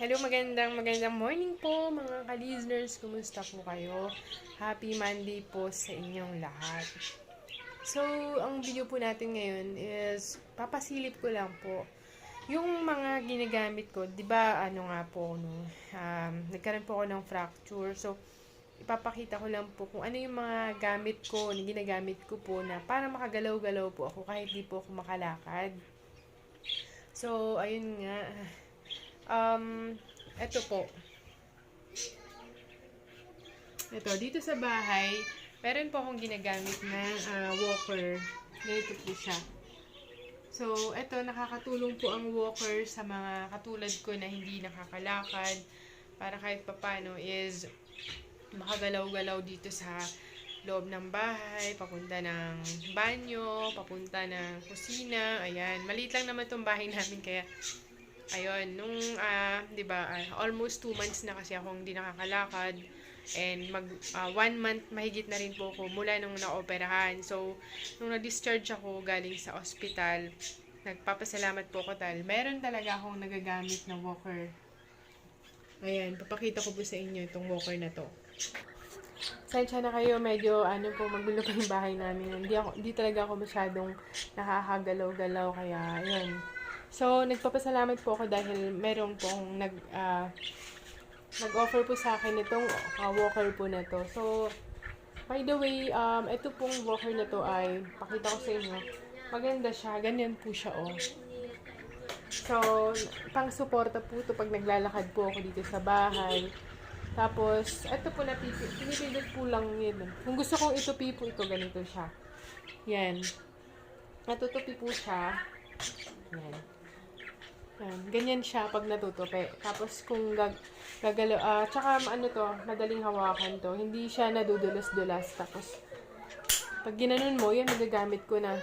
Hello, magandang magandang morning po mga ka-listeners. Kumusta po kayo? Happy Monday po sa inyong lahat. So, ang video po natin ngayon is papasilip ko lang po yung mga ginagamit ko. 'Di ba ano nga po no, um, nagkaroon po ako ng fracture. So, ipapakita ko lang po kung ano yung mga gamit ko, na ginagamit ko po na para makagalaw-galaw po ako kahit di po ako makalakad. So, ayun nga. Um, eto po. Ito, dito sa bahay, meron po akong ginagamit na ah, walker. Ganito po siya. So, eto, nakakatulong po ang walker sa mga katulad ko na hindi nakakalakad para kahit papano is makagalaw-galaw dito sa loob ng bahay, papunta ng banyo, papunta ng kusina, ayan. Maliit lang naman tong bahay namin kaya ayun, nung ah, 'di ba, ah, almost two months na kasi akong hindi nakakalakad and mag ah, one month mahigit na rin po ako mula nung naoperahan. So, nung na-discharge ako galing sa ospital, nagpapasalamat po ako dahil meron talaga akong nagagamit na walker. Ayan, papakita ko po sa inyo itong walker na to. Sensya na kayo, medyo ano po, magulo pa yung bahay namin. Hindi, ako, hindi talaga ako masyadong nakakagalaw-galaw, kaya yun. So, nagpapasalamat po ako dahil meron po akong nag, ah, nag-offer po sa akin itong ah, walker po na to. So, by the way, um, ito pong walker na to ay, pakita ko sa inyo, maganda siya, ganyan po siya, oh. So, pang-suporta po to pag naglalakad po ako dito sa bahay. Tapos, ito po na pinipindot po lang yun. Kung gusto kong itupi po ito, ganito siya. Yan. Natutupi po siya. Yan. Yan. Ganyan siya pag natutupi. Tapos, kung gag gagalo, ah, tsaka ano to, madaling hawakan to. Hindi siya nadudulas-dulas. Tapos, pag ginanon mo, yan, nagagamit ko na.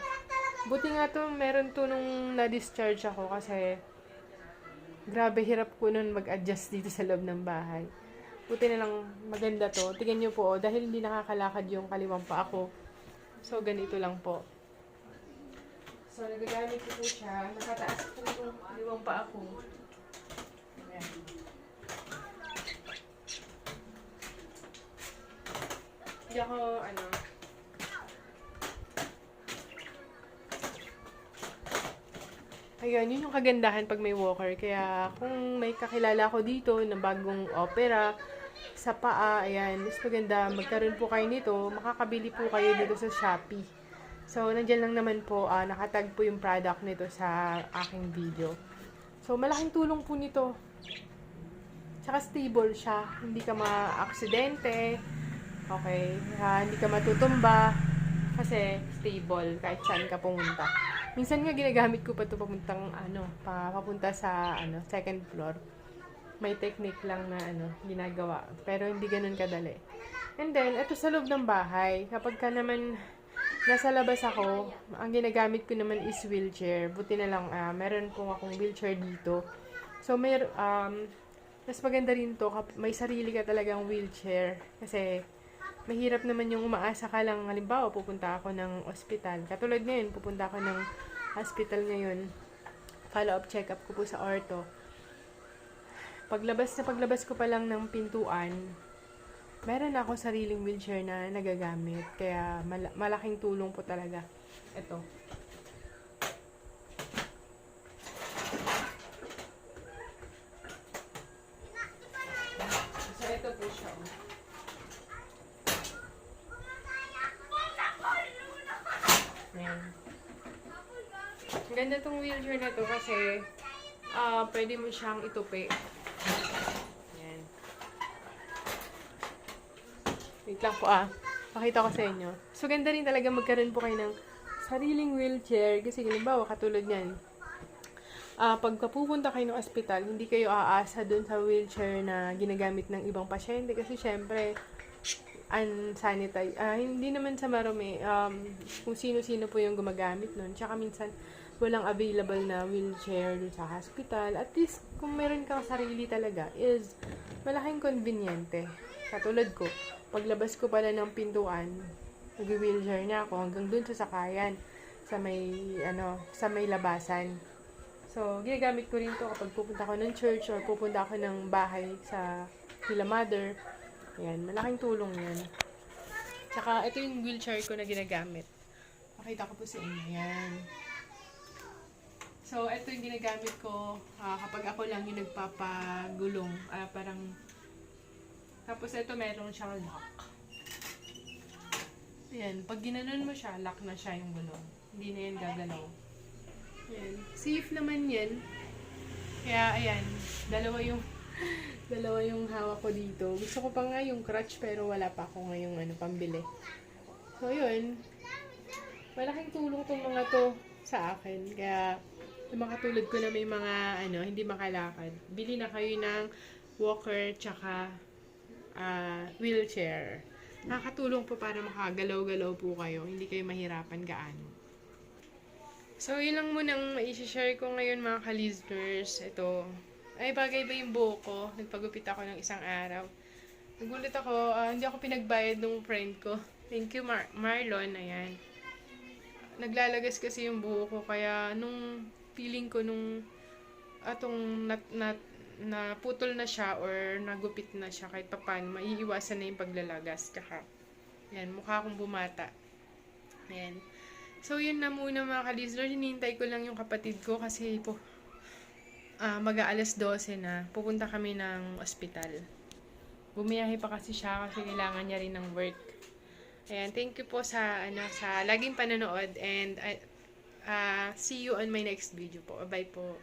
Buti nga to, meron to nung na-discharge ako kasi grabe hirap ko nun mag-adjust dito sa loob ng bahay. Buti na lang maganda to. Tingnan nyo po, oh, dahil hindi nakakalakad yung kaliwang pa ako. So, ganito lang po. So, nagagamit ko po siya. Nakataas po yung kaliwang pa ako. Ayan. Hindi ako, ano, Ayun, yun yung kagandahan pag may walker. Kaya kung may kakilala ko dito na bagong opera sa paa, ayan, mas maganda magkaroon po kayo nito. Makakabili po kayo dito sa Shopee. So, nandyan lang naman po, ah, nakatag po yung product nito sa aking video. So, malaking tulong po nito. Tsaka stable siya. Hindi ka ma-aksidente. Okay. Ah, hindi ka matutumba. Kasi stable kahit saan ka pumunta. Minsan nga ginagamit ko pa ito papuntang ano, pa, papunta sa ano, second floor. May technique lang na ano, ginagawa. Pero hindi ganun kadali. And then, ito sa loob ng bahay. Kapag ka naman nasa labas ako, ang ginagamit ko naman is wheelchair. Buti na lang, ah, meron pong akong wheelchair dito. So, may, um, mas maganda rin to, may sarili ka talagang wheelchair. Kasi, mahirap naman yung umaasa ka lang, halimbawa, pupunta ako ng ospital. Katulad ngayon, pupunta ako ng hospital ngayon. Follow-up check-up ko po sa ortho. Paglabas na paglabas ko pa lang ng pintuan, meron na akong sariling wheelchair na nagagamit. Kaya mala- malaking tulong po talaga. Ito. So, ito po siya. oh. Ganda tong wheelchair na to kasi ah pwede mo siyang itupi. Ayan. Wait lang po ah. Pakita ko sa inyo. So, ganda rin talaga magkaroon po kayo ng sariling wheelchair. Kasi, halimbawa, katulad niyan. Ah, pag pupunta kayo ng ospital, hindi kayo aasa dun sa wheelchair na ginagamit ng ibang pasyente. Kasi, syempre, unsanitized. Ah, hindi naman sa marumi. Um, kung sino-sino po yung gumagamit nun. Tsaka minsan, walang available na wheelchair dun sa hospital. At least, kung meron kang sarili talaga, is malaking konbinyente. Katulad ko, paglabas ko pala ng pintuan, nag-wheelchair na ako hanggang dun sa sakayan sa may ano sa may labasan. So ginagamit ko rin to kapag pupunta ako ng church or pupunta ako ng bahay sa Hila Mother. Ayan, malaking tulong yan. Tsaka, ito yung wheelchair ko na ginagamit. Pakita ko po sa inyo. Yan. So, ito yung ginagamit ko ah, kapag ako lang yung nagpapagulong. Ah, parang, tapos ito meron siyang lock. Ayan, pag ginanon mo siya, lock na siya yung gulong. Hindi na yan gagalaw. Ayan. Safe naman yan. Kaya, ayan, dalawa yung, dalawa yung hawak ko dito. Gusto ko pa nga yung crutch, pero wala pa ako ngayong ano, pambili. So, yun. Malaking tulong tong mga to sa akin. Kaya, yung mga katulad ko na may mga, ano, hindi makalakad. Bili na kayo ng walker, tsaka ah, wheelchair. Nakakatulong po para makagalaw-galaw po kayo. Hindi kayo mahirapan gaano. So, yun lang muna ang i-share ko ngayon mga ka-listeners. Ito, ay bagay ba yung buhok ko? Nagpagupit ako ng isang araw. Nagulat ako, ah, hindi ako pinagbayad ng friend ko. Thank you, Mar- Marlon. Ayan. Naglalagas kasi yung buhok ko, kaya nung feeling ko nung atong nat, nat, naputol na siya or nagupit na siya kahit papaano, maiiwasan na yung paglalagas. Tsaka, yan, mukha akong bumata. Ayan. So, yun na muna mga ka-listener. Hinihintay ko lang yung kapatid ko kasi po, ah mag-aalas 12 na. Pupunta kami ng ospital. Bumiyahe pa kasi siya kasi kailangan niya rin ng work. Ayan, thank you po sa, ano, sa laging panonood and ah, ah, see you on my next video po. Bye po.